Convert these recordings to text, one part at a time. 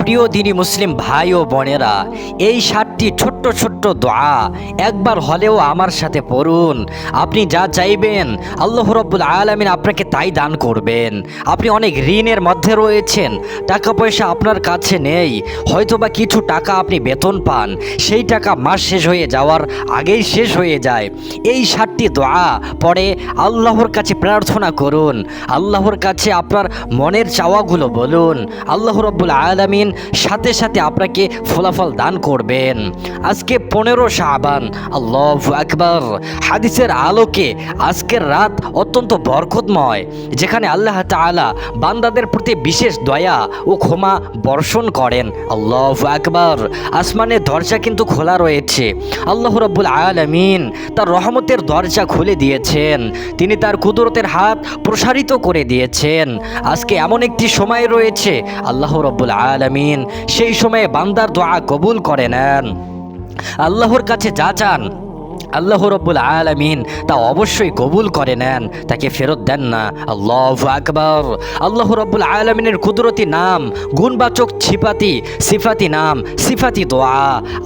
প্রিয় দিনী মুসলিম ভাই ও বোনেরা, এই সাতটি ছোট্ট ছোট্ট দোয়া একবার হলেও আমার সাথে পড়ুন। আপনি যা চাইবেন, আল্লাহ রব্বুল আলমিন আপনাকে তাই দান করবেন। আপনি অনেক ঋণের মধ্যে রয়েছেন, টাকা পয়সা আপনার কাছে নেই, হয়তোবা কিছু টাকা আপনি বেতন পান, সেই টাকা মাস শেষ হয়ে যাওয়ার আগেই শেষ হয়ে যায়। এই সাতটি দোয়া পরে আল্লাহর কাছে প্রার্থনা করুন, আল্লাহর কাছে আপনার মনের চাওয়াগুলো বলুন, আল্লাহ রব্বুল আলমিন সাথে সাথে আপনাকে ফলাফল দান করবেন। আজকে পনেরো শাহবান আল্লাহ আকবর। হাদিসের আলোকে আজকের রাত অত্যন্ত বরকতময়, যেখানে আল্লাহ তাআলা বান্দাদের প্রতি বিশেষ দয়া ও ক্ষমা বর্ষণ করেন। আল্লাহ আকবর। আসমানের দরজা কিন্তু খোলা রয়েছে। আল্লাহ রব্বুল আলমিন তার রহমতের দরজা খুলে দিয়েছেন। তিনি তার কুদরতের হাত প্রসারিত করে দিয়েছেন। আজকে এমন একটি সময় রয়েছে, আল্লাহ রব্বুল আলমিন সেই সময়ে বান্দার দোয়া কবুল করে নেন। আল্লাহর কাছে যা চান আল্লাহ রব্বুল আলমিন তা অবশ্যই কবুল করে নেন, তাকে ফেরত দেন না। আল্লাহ আকবর। আল্লাহ রব্বুল আলমিনের কুদরতি নাম, গুণবাচক ছিপাতি সিফাতি নাম, সিফাতি দোয়া।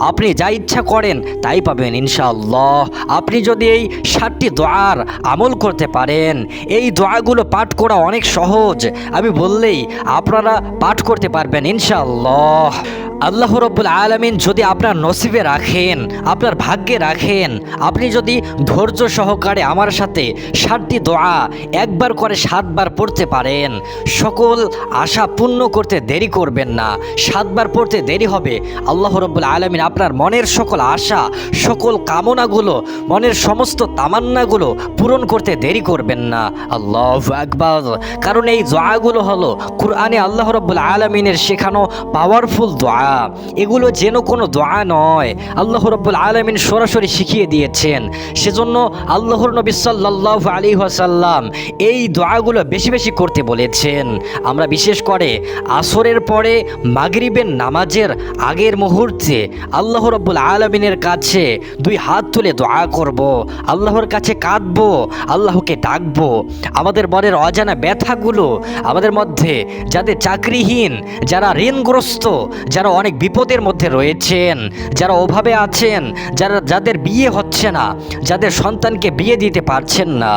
আপনি যা ইচ্ছা করেন তাই পাবেন ইনশাআল্লাহ। আপনি যদি এই ষাটটি দোয়ার আমল করতে পারেন, এই দোয়াগুলো পাঠ করা অনেক সহজ। আমি বললেই আপনারা পাঠ করতে পারবেন ইনশাআল্লাহ। আল্লাহ রব্বুল আলমিন যদি আপনার নসিবে রাখেন, আপনার ভাগ্যে রাখেন, আপনি যদি ধৈর্য সহকারে আমার সাথে ষাটটি দোয়া একবার করে সাতবার পড়তে পারেন, সকল আশা পূর্ণ করতে দেরি করবেন না। সাতবার পড়তে দেরি হবে, আল্লাহ রব্বুল আলমিন আপনার মনের সকল আশা, সকল কামনাগুলো, মনের সমস্ত তামান্নাগুলো পূরণ করতে দেরি করবেন না। আল্লাহ আকবর। কারণ এই দোয়াগুলো হলো, কুরআনে আল্লাহ রব্বুল আলমিনের শেখানো পাওয়ারফুল দোয়া। এগুলো যেন কোনো দোয়া নয়। আল্লাহ রব্বুল আলমিন সরাসরি শিখিয়ে দিয়েছেন। সেজন্য আল্লাহর নবী সাল্লাহ আলী ওয়াসাল্লাম এই দোয়াগুলো বেশি বেশি করতে বলেছেন। আমরা বিশেষ করে আসরের পরে মাগরিবের নামাজের আগের মুহূর্তে আল্লাহ রব্বুল আলমিনের কাছে দুই হাত তুলে দোয়া করব। আল্লাহর কাছে কাঁদবো, আল্লাহকে ডাকবো। আমাদের মনের অজানা ব্যথাগুলো আমাদের মধ্যে যাদের চাকরিহীন, যারা ঋণগ্রস্ত, যারা অনেক বিপদের মধ্যে রয়েছেন, যারা অভাবে আছেন, যারা, যাদের বিয়ে হচ্ছে না, যাদের সন্তানকে বিয়ে দিতে পারছেন না,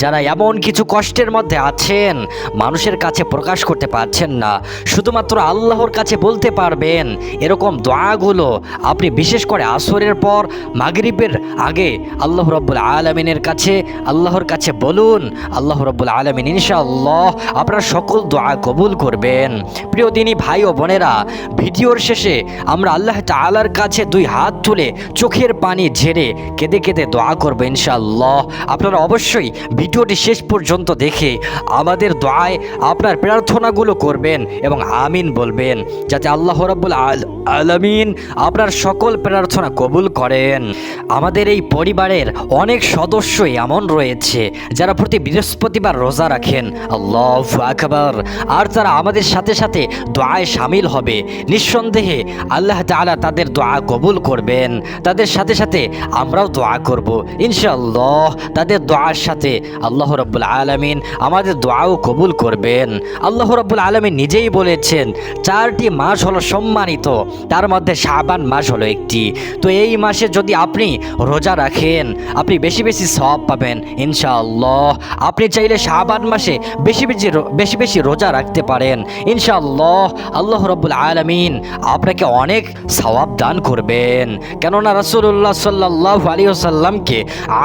যারা এমন কিছু কষ্টের মধ্যে আছেন, মানুষের কাছে প্রকাশ করতে পারছেন না। শুধুমাত্র আল্লাহর কাছে বলতে পারবেন, এরকম দোয়াগুলো আপনি বিশেষ করে আসরের পর, মাগরিবের আগে আল্লাহ রব্বুল আলমিনের কাছে, আল্লাহর কাছে বলুন, আল্লাহ রব্বুল আলমিন ইনশাআল্লাহ আপনার সকল দোয়া কবুল করবেন। প্রিয় দিনী ভাই ও বোনেরা, ভিডিওর শেষে আমরা আল্লাহ তালার কাছে দুই হাত তুলে চোখের পানি ঝেড়ে কেঁদে কেঁদে দোয়া করব ইনশাআল্লাহ। আপনারা অবশ্যই ভিডিওটি শেষ পর্যন্ত দেখে আমাদের দোয়ায় আপনার প্রার্থনাগুলো করবেন এবং আমিন বলবেন, যাতে আল্লাহ রব্বুল আল, আলমিন আপনার সকল প্রার্থনা কবুল করেন। আমাদের এই পরিবারের অনেক সদস্যই এমন রয়েছে, যারা প্রতি বৃহস্পতিবার রোজা রাখেন। আল্লাহ আকবর। আর তারা আমাদের সাথে সাথে দোয়ায় সামিল হবে। নিঃসন্দেহে আল্লাহ তাআলা তাদের দোয়া কবুল করবেন। তাদের সাথে সাথে আমরাও দোয়া করব। ইনশাআল্লাহ তাদের দোয়ার সাথে আল্লাহ রব্বুল আলমিন আমাদের দোয়াও কবুল করবেন। আল্লাহ রব্বুল আলমিন নিজেই বলেছেন, চারটি মাস হলো সম্মানিত, তার মধ্যে শাবান মাস হলো একটি। তো এই মাসে যদি আপনি রোজা রাখেন। আপনি বেশি বেশি সব পাবেন, ইনশাআল্লাহ। আপনি চাইলে শাবান মাসে বেশি বেশি বেশি বেশি রোজা রাখতে পারেন, ইনশাআল্লাহ। আল্লাহ রব্বুল আলমিন আপনাকে অনেক সওয়াব দান করবেন। কেননা রাসূলুল্লাহ সাল্লাল্লাহু আলাইহি ওয়াসাল্লামকে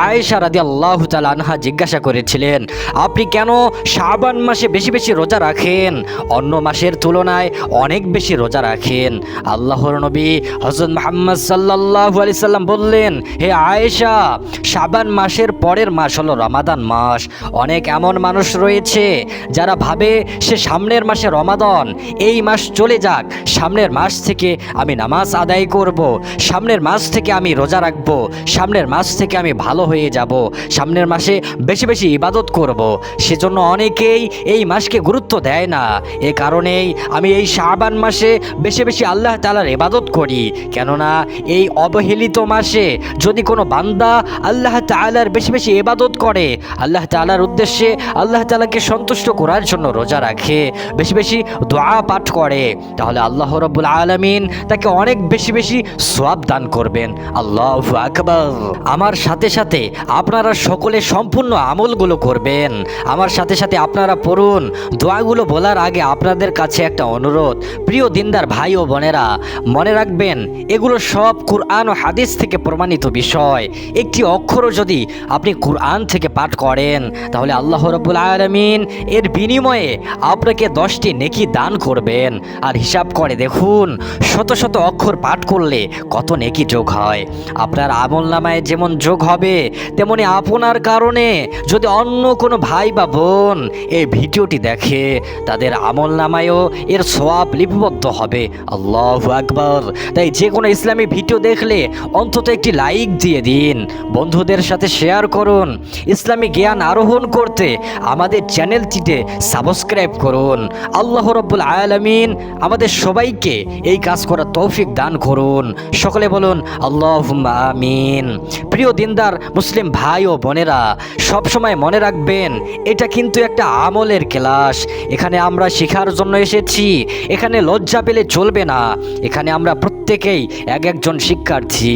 আয়েশা রাদিয়াল্লাহু তাআলা আনহা জিজ্ঞাসা করেছিলেন, আপনি কেন শাবান মাসে বেশি বেশি রোজা রাখেন? অন্য মাসের তুলনায় অনেক বেশি রোজা রাখেন। আল্লাহর নবী হজরত মোহাম্মদ সাল্লাল্লাহু আলাইহি সাল্লাম বললেন হে আয়েশা সাবান মাসের পরের মাস হলো রমাদান মাস। অনেক এমন মানুষ রয়েছে যারা ভাবে সে সামনের মাসে রমাদান। এই মাস চলে যাক, সামনের মাস থেকে আমি নামাজ আদায় করব। সামনের মাস থেকে আমি রোজা রাখব। সামনের মাস থেকে আমি ভালো হয়ে যাব। সামনের মাসে বেশি বেশি ইবাদত করব। সেজন্য অনেকেই এই মাসকে গুরুত্ব দেয় না। এ কারণেই আমি এই শাবান মাসে বেশি বেশি আল্লাহ তালার ইবাদত করি। কেননা এই অবহেলিত মাসে যদি কোনো বান্দা আল্লাহ তালার বেশি বেশি ইবাদত করে, আল্লাহ তালার উদ্দেশ্যে আল্লাহ তালাকে সন্তুষ্ট করার জন্য রোজা রাখে, বেশি বেশি দোয়া পাঠ করে, তাহলে আল্লাহ রব্বুল আলমিন তাকে অনেক বেশি বেশি সোয়াব দান করবেন। আল্লাহ আকবর। আমার সাথে সাথে আপনারা সকলে সম্পূর্ণ আমলগুলো করবেন। আমার সাথে সাথে আপনারা পড়ুন। দোয়াগুলো বলার আগে আপনাদের কাছে একটা অনুরোধ। প্রিয় দিনদার ভাই ও বোনেরা, মনে রাখবেন, এগুলো সব কুরআন ও হাদিস থেকে প্রমাণিত। বিষয়। একটি অক্ষরও যদি আপনি কুরআন থেকে পাঠ করেন, তাহলে আল্লাহ রব্বুল আলমিন এর বিনিময়ে আপনাকে দশটি নেকি দান করবেন। আর হিসাব করে দেখুন, শত শত অক্ষর পাঠ করলে কত নেকি যোগ হয়। আপনার আমল নামায় যেমন যোগ হবে, তেমনি আপনার কারণে যদি অন্য কোনো ভাই বা বোন এই ভিডিওটি দেখে, তাদের আমল নামায়ও এর সোয়াব লিপিবদ্ধ হবে। আল্লাহ আকবর। তাই যে কোনো ইসলামী ভিডিও দেখলে অন্তত একটি লাইক দিয়ে দিন। বন্ধুদের সাথে শেয়ার করুন। ইসলামী জ্ঞান আরোহণ করতে আমাদের চ্যানেলটিতে সাবস্ক্রাইব করুন। আল্লাহ রব্বুল আলামিন আমাদের সবাইকে এই কাজ করার তৌফিক দান করুন। সকলে বলুন আল্লাহ আমিন। প্রিয় দিনদার মুসলিম ভাই ও বোনেরা, সবসময় মনে রাখবেন, এটা কিন্তু একটা আমলের ক্লাস। এখানে আমরা শেখার জন্য এসেছি। এখানে লজ্জা পেলে চলবে না। এখানে আমরা প্রত্যেকেই এক একজন শিক্ষার্থী,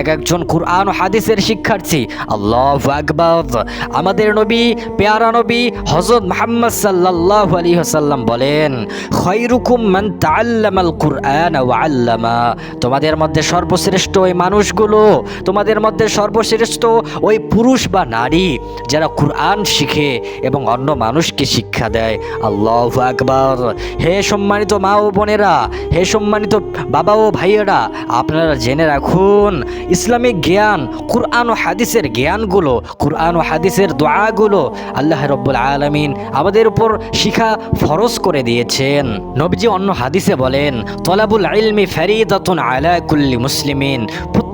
এক একজন কুরআন হাদিসের শিক্ষার্থী। আল্লাহ আকবর। আমাদের নবী, পেয়ারা নবী হজরত মোহাম্মদ সাল্লাল্লাহু আলাইহি ওয়াসাল্লাম বলেন, খৈরুকুম মান তাআল্লামাল কুরআন আল্লামা। তোমাদের মধ্যে সর্বশ্রেষ্ঠ ওই মানুষগুলো, তোমাদের মধ্যে সর্বশ্রেষ্ঠ ওই পুরুষ বা নারী যারা কুরআন শিখে এবং অন্য মানুষকে শিক্ষা দেয়। আল্লাহ আকবর। হে সম্মানিত মা ও বোনেরা, হে সম্মানিত বাবা ও ভাইয়েরা, আপনারা জেনে রাখুন, ইসলামিক জ্ঞান, কুরআন ও হাদিসের জ্ঞানগুলো, কুরআন ও হাদিসের দোয়াগুলো আল্লাহ রব্বুল আলমিন আমাদের উপর শিখা ফরজ করে দিয়েছেন। নবজি অন্য হাদিসে বলেন, তলাবুল ইলমি ফেরিদাতুন আলা কুল্লি মুসলিমিন।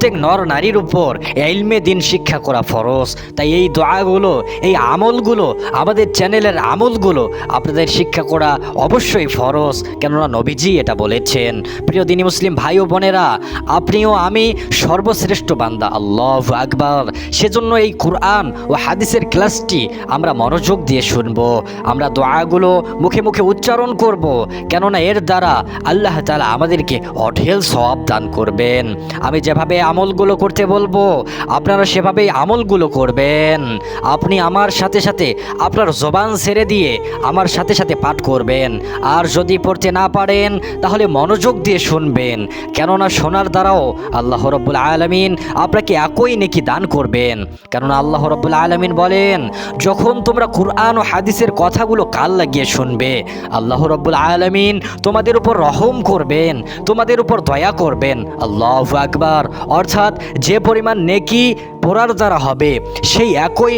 প্রত্যেক নর নারীর উপর এলমে দিন শিক্ষা করা ফরজ। তাই এই দোয়াগুলো, এই আমলগুলো, আমাদের চ্যানেলের আমলগুলো আপনাদের শিক্ষা করা অবশ্যই ফরজ। কেননা নবীজি এটা বলেছেন। প্রিয় দিনী মুসলিম ভাই ও বোনেরা আপনিও আমি সর্বশ্রেষ্ঠ বান্দা, আল্লাহ আকবার। সেজন্য এই কোরআন ও হাদিসের ক্লাসটি আমরা মনোযোগ দিয়ে শুনব। আমরা দোয়াগুলো মুখে মুখে উচ্চারণ করব। কেননা এর দ্বারা আল্লাহ তালা আমাদেরকে অঢেল সওয়াব দান করবেন। আমি যেভাবে আমলগুলো করতে বলব। আপনারা সেভাবেই আমলগুলো করবেন। আপনি আমার সাথে সাথে আপনার জবান ছেড়ে দিয়ে আমার সাথে সাথে পাঠ করবেন। আর যদি পড়তে না পারেন, তাহলে মনোযোগ দিয়ে শুনবেন। কেননা শোনার দ্বারাও আল্লাহ রব্বুল আলমিন আপনাকে একই নেকি দান করবেন। কেননা আল্লাহ রব্বুল আলমিন বলেন, যখন তোমরা কুরআন ও হাদিসের কথাগুলো কাল লাগিয়ে শুনবে, আল্লাহ রব্বুল আলমিন তোমাদের উপর রহম করবেন, তোমাদের উপর দয়া করবেন। আল্লাহ আকবার। অর্থাৎ যে পরিমাণ নেকি পড়ার দ্বারা হবে, সেই একই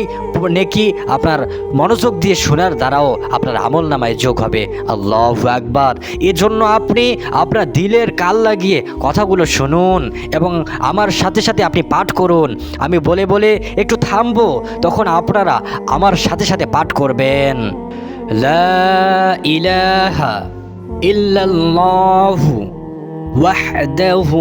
নেকি আপনার মনোযোগ দিয়ে শোনার দ্বারাও আপনার আমল নামায় যোগ হবে। আল্লাহ আকবার। এজন্য আপনি আপনার দিলের কাল লাগিয়ে কথাগুলো শুনুন এবং আমার সাথে সাথে আপনি পাঠ করুন। আমি বলে বলে একটু থামবো, তখন আপনারা আমার সাথে সাথে পাঠ করবেন। ইলাহা ইল্লাল্লাহু ওয়াহদাহু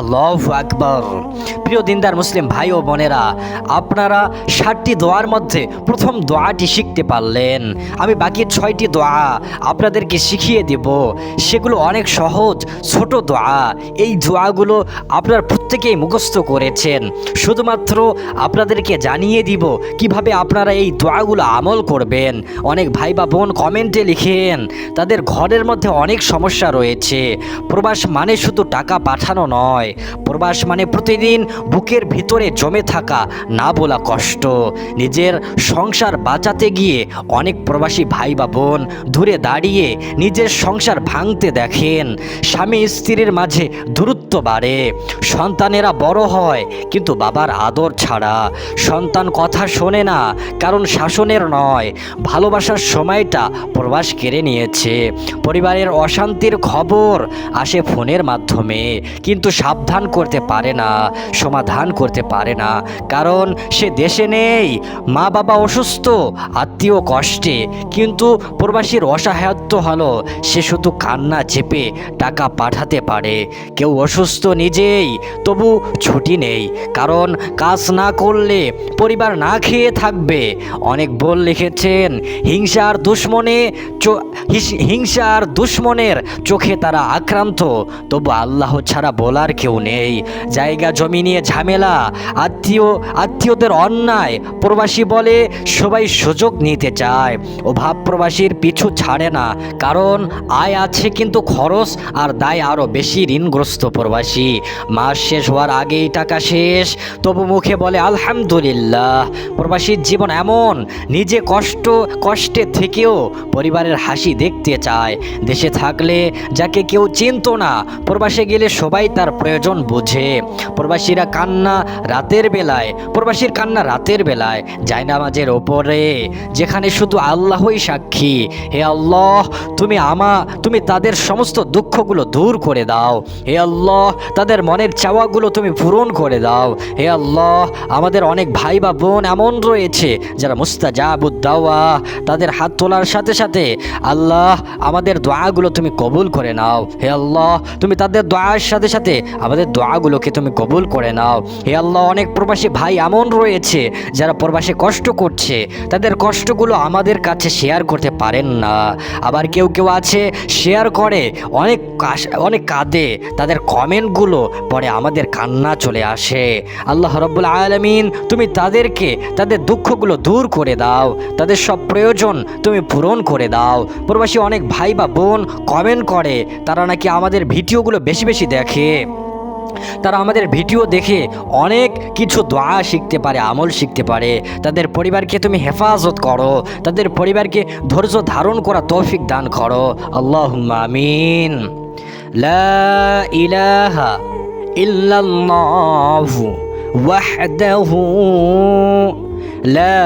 আল্লাহ আকবর। প্রিয় দিনদার মুসলিম ভাই ও বোনেরা, আপনারা ষাটটি দোয়ার মধ্যে প্রথম দোয়াটি শিখতে পারলেন। আমি বাকি ছয়টি দোয়া আপনাদেরকে শিখিয়ে দেব। সেগুলো অনেক সহজ, ছোট দোয়া। এই দোয়াগুলো আপনার প্রত্যেকেই মুখস্থ করেছেন। শুধুমাত্র আপনাদেরকে জানিয়ে দিব কীভাবে আপনারা এই দোয়াগুলো আমল করবেন। অনেক ভাই বা বোন কমেন্টে লিখেন, তাদের ঘরের মধ্যে অনেক সমস্যা রয়েছে। প্রবাস মানে শুধু টাকা পাঠানো নয় নয় প্রবাস মানে প্রতিদিন বুকের ভিতরে জমে থাকা না বলা কষ্ট। নিজের সংসার বাঁচাতে গিয়ে অনেক প্রবাসী ভাই বা বোন দূরে দাঁড়িয়ে নিজের সংসার ভাঙতে দেখেন। স্বামী স্ত্রীর মাঝে দূরত্ব বাড়ে। সন্তানেরা বড় হয়, কিন্তু বাবার আদর ছাড়া। সন্তান কথা শোনে না, কারণ শাসনের নয়। ভালোবাসার সময়টা প্রবাস কেড়ে নিয়েছে। পরিবারের অশান্তির খবর আসে ফোনের মাধ্যমে। কিন্তু সাবধান করতে পারে না, সমাধান করতে পারে না। কারণ সে দেশে নেই মা বাবা অসুস্থ, আত্মীয় কষ্টে। কিন্তু প্রবাসীর অসহায়ত্ব হলো, সে শুধু কান্না চেপে টাকা পাঠাতে পারে। কেউ অসুস্থ নিজেই, তবু ছুটি নেই। কারণ কাজ না করলে পরিবার না খেয়ে থাকবে। অনেক বল লিখেছেন, হিংসার দুশ্মনে হিংসার দুশ্মনের চোখে তারা আক্রান্ত। তবু আল্লাহ ছাড়া বলার কেউ নেই। জায়গা, জমি নিয়ে ঝামেলা। আত্মীয়, আত্মীয়দের অন্যায়। প্রবাসী বলে সবাই সুযোগ নিতে চায়। অভাব প্রবাসীর পিছু ছাড়ে না। কারণ আয় আছে কিন্তু খরচ আর দায় আরও বেশি ঋণগ্রস্ত প্রবাসী। মাস শেষ হওয়ার আগেই টাকা শেষ। তবু মুখে বলে, আলহামদুলিল্লাহ। প্রবাসীর জীবন এমন। নিজে কষ্ট, কষ্টে থেকেও পরিবারের হাসি দেখতে চায়। দেশে থাকলে যাকে কেউ চিনতো না, প্রবাসে গেলে সবাই তার প্রয়োজন বোঝে। প্রবাসীরা কান্না রাতের বেলায়, প্রবাসীর কান্না রাতের বেলায় জায়নামাজের ওপরে, যেখানে শুধু আল্লাহই সাক্ষী। হে আল্লাহ, তুমি আমা, তুমি তাদের সমস্ত দুঃখগুলো দূর করে দাও। হে আল্লাহ, তাদের মনের চাওয়াগুলো তুমি পূরণ করে দাও। হে আল্লাহ, আমাদের অনেক ভাই বা বোন এমন রয়েছে যারা মুস্তাজাবুদ্দাওয়া, তাদের হাত তোলার সাথে সাথে আল্লাহ আমাদের দোয়াগুলো তুমি কবুল করে নাও। হে আল্লাহ, তুমি তাদের দোয়ার সাথে সাথে আমাদের দোয়াগুলোকে তুমি কবুল করে নাও। হে আল্লাহ, অনেক প্রবাসী ভাই এমন রয়েছে যারা প্রবাসে কষ্ট করছে। তাদের কষ্টগুলো আমাদের কাছে শেয়ার করতে পারেন না। আবার কেউ কেউ আছে, শেয়ার করে, অনেক অনেক কাঁদে। তাদের কমেন্টগুলো পরে আমাদের কান্না চলে আসে। আল্লাহ রব্বুল আলমিন, তুমি তাদেরকে, তাদের দুঃখগুলো দূর করে দাও। তাদের সব প্রয়োজন তুমি পূরণ করে দাও। প্রবাসী অনেক ভাই বা বোন কমেন্ট করে, তারা নাকি আমাদের ভিডিওগুলো বেশি বেশি দেখে। তারা আমাদের ভিডিও দেখে অনেক কিছু দোয়া শিখতে পারে, আমল শিখতে পারে। তাদের পরিবারকে তুমি হেফাজত করো। তাদের পরিবারকে ধৈর্য ধারণ করা তৌফিক দান করো। আল্লাহ আমিন। ইলাহা ইল্লাল্লাহু ওয়াহদাহু লা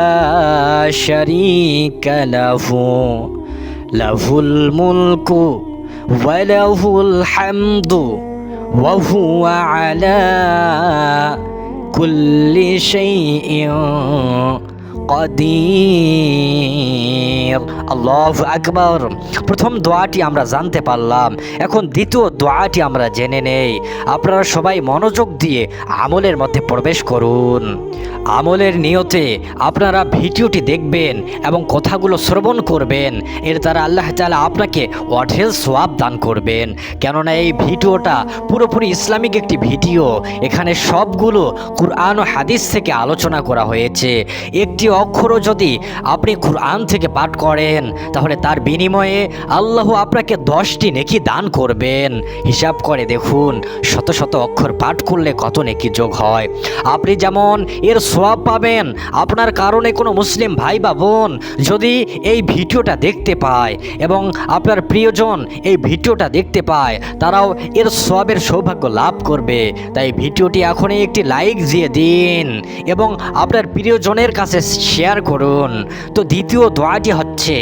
মুলকু وهو على كل شيء কদির আল্লাহ আকবর। প্রথম দোয়াটি আমরা জানতে পারলাম, এখন দ্বিতীয় দোয়াটি আমরা জেনে নেই। আপনারা সবাই মনোযোগ দিয়ে আমলের মধ্যে প্রবেশ করুন। আমলের নিয়তে আপনারা ভিডিওটি দেখবেন এবং কথাগুলো শ্রবণ করবেন। এর দ্বারা আল্লাহ তালা আপনাকে অঢেল সোয়াব দান করবেন। কেননা এই ভিডিওটা পুরোপুরি ইসলামিক একটি ভিডিও। এখানে সবগুলো কুরআন ও হাদিস থেকে আলোচনা করা হয়েছে। একটি অক্ষরও যদি আপনি কুরআন থেকে পাঠ করেন, তাহলে তার বিনিময়ে আল্লাহ আপনাকে দশটি নেকি দান করবেন। হিসাব করে দেখুন, শত শত অক্ষর পাঠ করলে কত নেকি যোগ হয়। আপনি যেমন এর সোয়াব পাবেন, আপনার কারণে কোনো মুসলিম ভাই বা বোন যদি এই ভিডিওটা দেখতে পায় এবং আপনার প্রিয়জন এই ভিডিওটা দেখতে পায়, তারাও এর সোয়াবের সৌভাগ্য লাভ করবে। তাই ভিডিওটি এখনই একটি লাইক দিয়ে দিন এবং আপনার প্রিয়জনের কাছে শেয়ার করুন। তো দ্বিতীয় দোয়াটি হচ্ছে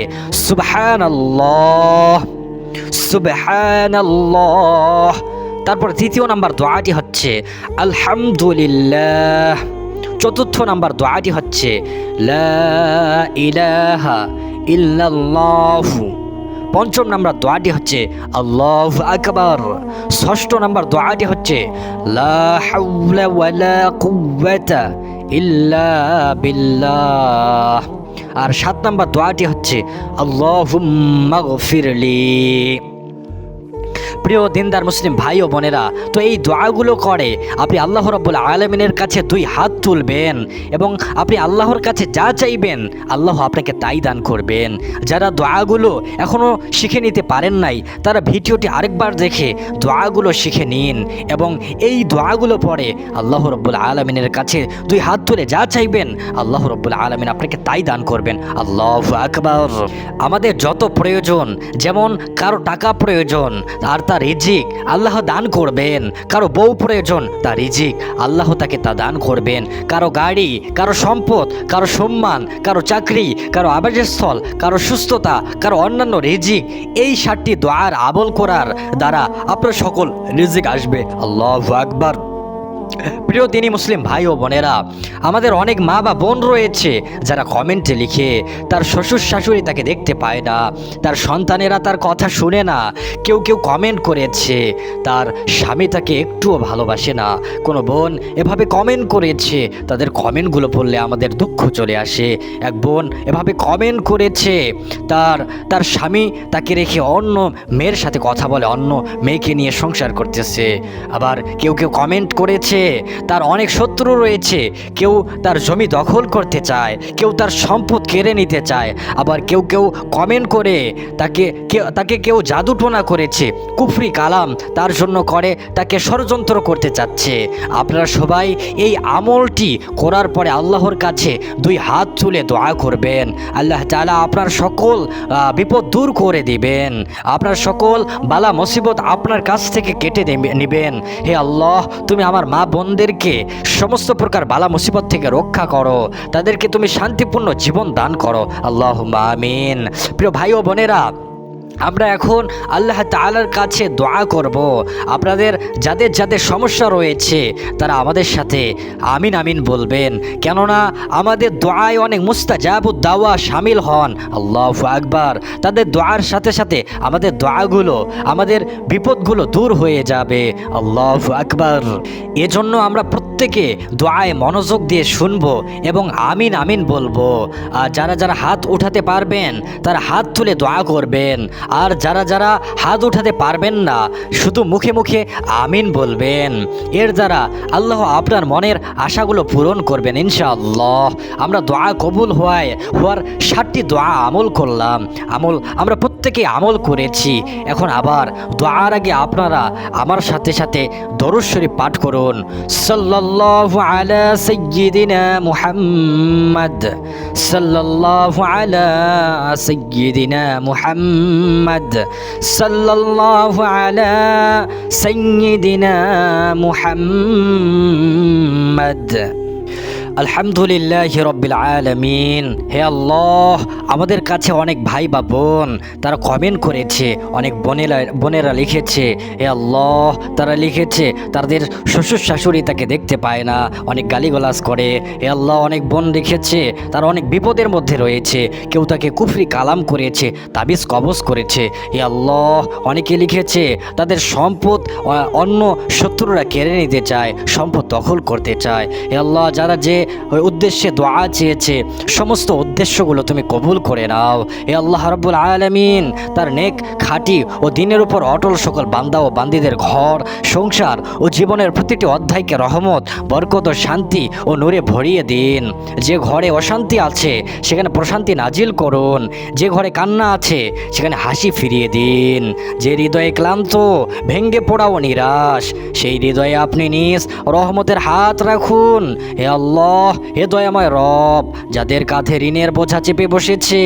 সুবহান আল্লাহ সুবহান আল্লাহ তারপর তৃতীয় নাম্বার দোয়াটি হচ্ছে, আলহামদুলিল্লাহ। চতুর্থ নাম্বার দোয়াটি হচ্ছে, লা ইলাহা ইল্লাল্লাহু। পঞ্চম নাম্বার দোয়াটি হচ্ছে, আল্লাহ আকবার। ষষ্ঠ নাম্বার দোয়াটি হচ্ছে, লা হাওলা ওয়ালা কুওয়াতা ইল্লা আর সাত নাম্বার দোয়াটি হচ্ছে আল্লাহ গফিরলি। প্রিয় দিনদার মুসলিম ভাই ও বোনেরা, তো এই দোয়াগুলো করে আপনি আল্লাহ রব্বুল আলমিনের কাছে দুই হাত তুলবেন এবং আপনি আল্লাহর কাছে যা চাইবেন, আল্লাহ আপনাকে তাই দান করবেন। যারা দোয়াগুলো এখনও শিখে নিতে পারেন নাই, তারা ভিডিওটি আরেকবার দেখে দোয়াগুলো শিখে নিন এবং এই দোয়াগুলো পরে আল্লাহ রব্বুল আলমিনের কাছে দুই হাত তুলে যা চাইবেন, আল্লাহ রব্বুল আলমিন আপনাকে তাই দান করবেন। আল্লাহ আকবর। আমাদের যত প্রয়োজন, যেমন কারও টাকা প্রয়োজন, আর তার রিজিক আল্লাহ দান করবেন। কারও বউ প্রয়োজন, তার রিজিক আল্লাহ তাকে তা দান করবেন। কারও গাড়ি, কারও সম্পদ, কারও সম্মান, কারও চাকরি, কারও আবাসস্থল, কারও সুস্থতা, কারও অন্যান্য রিজিক, এই সাতটি দোয়ার আবল করার দ্বারা আপনার সকল রিজিক আসবে। আল্লাহ আকবার। প্রিয় দিনী মুসলিম ভাই ও বোনেরা, আমাদের অনেক মা বা বোন রয়েছে যারা কমেন্টে লিখে তার শ্বশুর শাশুড়ি তাকে দেখতে পায় না, তার সন্তানেরা তার কথা শুনে না, কেউ কেউ কমেন্ট করেছে, তার স্বামী তাকে একটুও ভালোবাসে না, কোনো বোন এভাবে কমেন্ট করেছে, তাদের কমেন্টগুলো পড়লে আমাদের দুঃখ চলে আসে। এক বোন এভাবে কমেন্ট করেছে, তার তার স্বামী তাকে রেখে অন্য মেয়ের সাথে কথা বলে, অন্য মেয়েকে নিয়ে সংসার করতেছে, আবার কেউ কেউ কমেন্ট করেছে তার অনেক শত্রু রয়েছে। কেউ তার জমি দখল করতে চায়, কেউ তার সম্পদ কেড়ে নিতে চায়, আবার কেউ কেউ কমেন্ট করে তাকে তাকে কেউ জাদুটোনা করেছে, কুফরি কালাম তার জন্য করে, তাকে ষড়যন্ত্র করতে চাচ্ছে। আপনারা সবাই এই আমলটি করার পরে আল্লাহর কাছে দুই হাত তুলে দোয়া করবেন। আল্লাহ তাআলা আপনার সকল বিপদ দূর করে দিবেন। আপনার সকল বালা মুসিবত আপনার কাছ থেকে কেটে নিবেন। হে আল্লাহ, তুমি আমার মা বোনদেরকে সমস্ত প্রকার বালা মুসিবত থেকে রক্ষা করো। তাদেরকে তুমি শান্তিপূর্ণ জীবন দান করো। আল্লাহ আমিন। প্রিয় ভাই ও বোনেরা আমরা এখন আল্লাহ তাআলার কাছে দোয়া করব। আপনাদের যাদের যাদের সমস্যা রয়েছে, তারা আমাদের সাথে আমিন আমিন বলবেন। কেননা আমাদের দোয়ায় অনেক মুস্তাজাবুদ দাওয়া সামিল হন। আল্লাহ আকবার। তাদের দোয়ার সাথে সাথে আমাদের দোয়াগুলো, আমাদের বিপদগুলো দূর হয়ে যাবে। আল্লাহ আকবার। এজন্য আমরা প্রত্যেকে দোয়ায় মনোযোগ দিয়ে শুনব এবং আমিন আমিন বলব। আর যারা যারা হাত উঠাতে পারবেন, তারা হাত তুলে দোয়া করবেন। আর যারা যারা হাত উঠাতে পারবেন না, শুধু মুখে মুখে আমিন বলবেন। এর দ্বারা আল্লাহ আপনার মনের আশাগুলো পূরণ করবেন ইনশাআল্লাহ। আমরা দোয়া কবুল হওয়ায়, হওয়ার ষাটটি দোয়া আমল করলাম। আমল, আমরা প্রত্যেকে আমল করেছি। এখন আবার দোয়ার আগে আপনারা আমার সাথে সাথে দরুদ শরীফ পাঠ করুন। সাল্লাল্লাহু আলা সাইয়্যিদিনা মুহাম্মদ। সাল্লাল্লাহু আলা সাইয়্যিদিনা মুহাম্মদ। সাল্লাল্লাহু আলা সাইয়্যিদিনা মুহাম্মদ আলহামদুলিল্লাহ রব্বিল আলমিন। হে আল্লাহ, আমাদের কাছে অনেক ভাই বা বোন, তারা কমেন্ট করেছে, অনেক বোনেরা বোনেরা লিখেছে, হে আল্লাহ, তারা লিখেছে, তাদের শ্বশুর শাশুড়ি তাকে দেখতে পায় না, অনেক গালিগালাজ করে, হে আল্লাহ, অনেক বোন লিখেছে, তারা অনেক বিপদের মধ্যে রয়েছে, কেউ তাকে কুফরি কালাম করেছে, তাবিজ কবজ করেছে, হে আল্লাহ, অনেকে লিখেছে, তাদের সম্পদ অন্য শত্রুরা কেড়ে নিতে চায়, সম্পদ দখল করতে চায়, হে আল্লাহ, যারা যে উদ্দেশ্যে দোয়া চেয়েছে, সমস্ত উদ্দেশ্যগুলো তুমি কবুল করে নাও। এ আল্লাহ রাব্বুল আলামিন তার নেক খাঁটি ও দিনের উপর অটল সকল বান্দা ও বান্দিদের ঘর, সংসার ও জীবনের প্রতিটি অধ্যায়কে রহমত, বরকত ও শান্তি ও নূরে ভরিয়ে দিন। যে ঘরে অশান্তি আছে, সেখানে প্রশান্তি নাজিল করুন। যে ঘরে কান্না আছে, সেখানে হাসি ফিরিয়ে দিন। যে হৃদয়ে ক্লান্ত, ভেঙ্গে পড়াও নিরাশ, সেই হৃদয়ে আপনি নিজ রহমতের হাত রাখুন। হে আল্লাহ হে দয়াময় রব, যাদের কাঁধে ঋণের বোঝা চেপে বসেছে,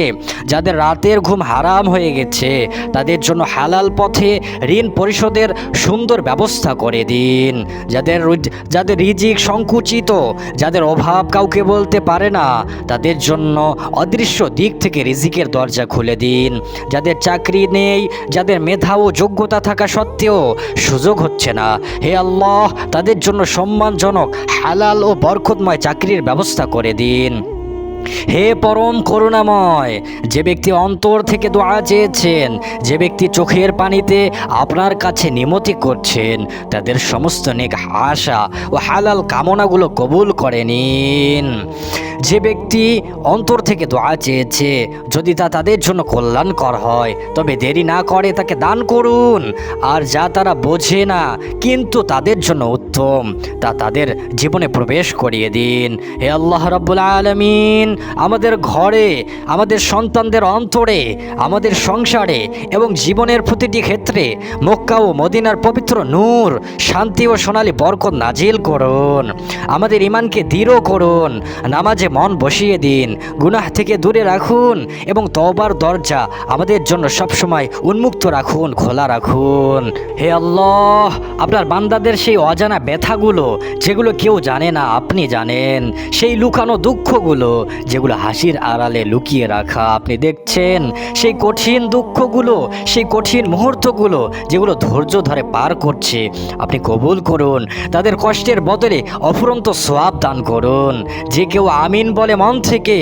যাদের রাতের ঘুম হারাম হয়ে গেছে, তাদের জন্য হালাল পথে ঋণ পরিশোধের সুন্দর ব্যবস্থা করে দিন। যাদের যাদের রিজিক সংকুচিত, যাদের অভাব কাউকে বলতে পারে না, তাদের জন্য অদৃশ্য দিক থেকে রিজিকের দরজা খুলে দিন। যাদের চাকরি নেই, যাদের মেধা ও যোগ্যতা থাকা সত্ত্বেও সুযোগ হচ্ছে না। হে আল্লাহ, তাদের জন্য সম্মানজনক, হালাল ও বরকতময় চাকরির ব্যবস্থা করে দিন। হে পরম করুণাময়, যে ব্যক্তি অন্তর থেকে দোয়া চেয়েছেন, যে ব্যক্তি চোখের পানিতে আপনার কাছে নিমতি করছেন, তাদের সমস্ত নেক আশা ও হালাল কামনাগুলো কবুল করে নিন। যে ব্যক্তি অন্তর থেকে দোয়া চেয়েছে, যদি তা তাদের জন্য কল্যাণকর হয়, তবে দেরি না করে তাকে দান করুন। আর যা তারা বোঝে না, কিন্তু তাদের জন্য উত্তম তা তাদের জীবনে প্রবেশ করিয়ে দিন। হে আল্লাহ রাব্বুল আলামিন, আমাদের ঘরে, আমাদের সন্তানদের অন্তরে, আমাদের সংসারে এবং জীবনের প্রতিটি ক্ষেত্রে মক্কা ও মদিনার পবিত্র নূর, শান্তি ও সোনালী বরকত নাজিল করুন। আমাদের ইমানকে দৃঢ় করুন। নামাজে মন বসিয়ে দিন। গুনাহ থেকে দূরে রাখুন এবং তওবার দরজা আমাদের জন্য সবসময় উন্মুক্ত রাখুন, খোলা রাখুন। হে আল্লাহ, আপনার বান্দাদের সেই অজানা ব্যথাগুলো, যেগুলো কেউ জানে না আপনি জানেন, সেই লুকানো দুঃখগুলো, যেগুলো হাসির আড়ালে লুকিয়ে রাখা, আপনি দেখছেন, সেই কঠিন দুঃখগুলো, সেই কঠিন মুহূর্তগুলো, যেগুলো ধৈর্য ধরে পার করছে, আপনি কবুল করুন, তাদের কষ্টের বদলে অফুরন্ত সোয়াব দান করুন। যে কেউ আমিন বলে মন থেকে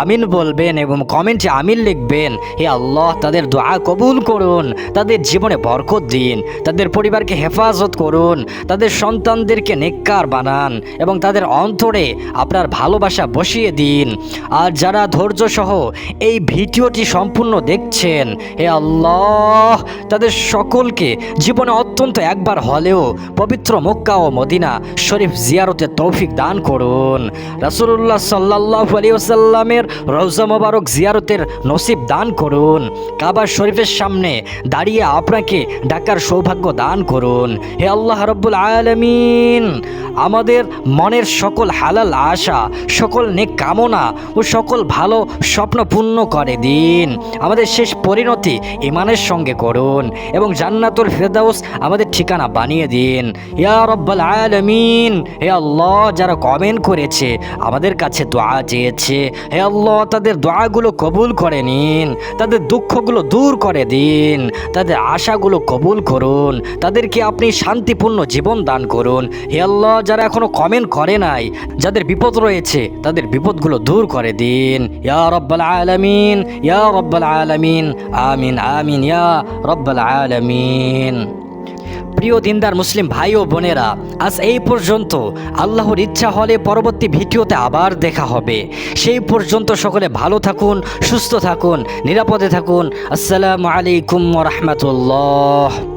আমিন বলবেন এবং কমেন্টে আমিন লিখবেন, হে আল্লাহ, তাদের দোয়া কবুল করুন, তাদের জীবনে বরকত দিন, তাদের পরিবারকে হেফাজত করুন, তাদের সন্তানদেরকে নেককার বানান এবং তাদের অন্তরে আপনার ভালোবাসা বসিয়ে দিন। আর যারা ধৈর্য সহ এই ভিডিওটি সম্পূর্ণ দেখছেন, হে আল্লাহ, তাদের সকলকে জীবনে অত্যন্ত একবার হলেও পবিত্র মক্কা ও মদিনা শরীফ জিয়ারতের তৌফিক দান করুন। রাসূলুল্লাহ সাল্লাহ আলী ওসাল্লামের রওজা মোবারক জিয়ারতের নসিব দান করুন। কাবার শরীফের সামনে দাঁড়িয়ে আপনাকে ডাকার সৌভাগ্য দান করুন। হে আল্লাহ রব্বুল আলমিন আমাদের মনের সকল হালাল আশা, সকল নেক কামনা ও সকল ভালো স্বপ্ন পূর্ণ করে দিন। আমাদের শেষ পরিণতি ইমানের সঙ্গে করুন এবং জান্নাতুল ফেরদাউস আমাদের ঠিকানা বানিয়ে দিন। ইয়া রব্বাল আলামিন, হে আল্লাহ, যারা কমেন্ট করেছে, আমাদের কাছে দোয়া চেয়েছে, হে আল্লাহ, তাদের দোয়াগুলো কবুল করে নিন, তাদের দুঃখগুলো দূর করে দিন, তাদের আশাগুলো কবুল করুন, তাদেরকে আপনি শান্তিপূর্ণ জীবন দান করুন। হে আল্লাহ, যারা এখনও কমেন্ট করে নাই, যাদের বিপদ রয়েছে, তাদের বিপদগুলো দূর করে দিন। ইয়া রব্বাল আলামিন, ইয়া রব্বাল আলামিন, আমিন আমিন, ইয়া রব্বাল আলামিন। প্রিয় দিনদার মুসলিম ভাই ও বোনেরা, আজ এই পর্যন্ত আল্লাহর ইচ্ছা হলে পরবর্তী ভিডিওতে আবার দেখা হবে। সেই পর্যন্ত সকলে ভালো থাকুন, সুস্থ থাকুন, নিরাপদে থাকুন। আসসালামু আলাইকুম রহমতুল্লাহ।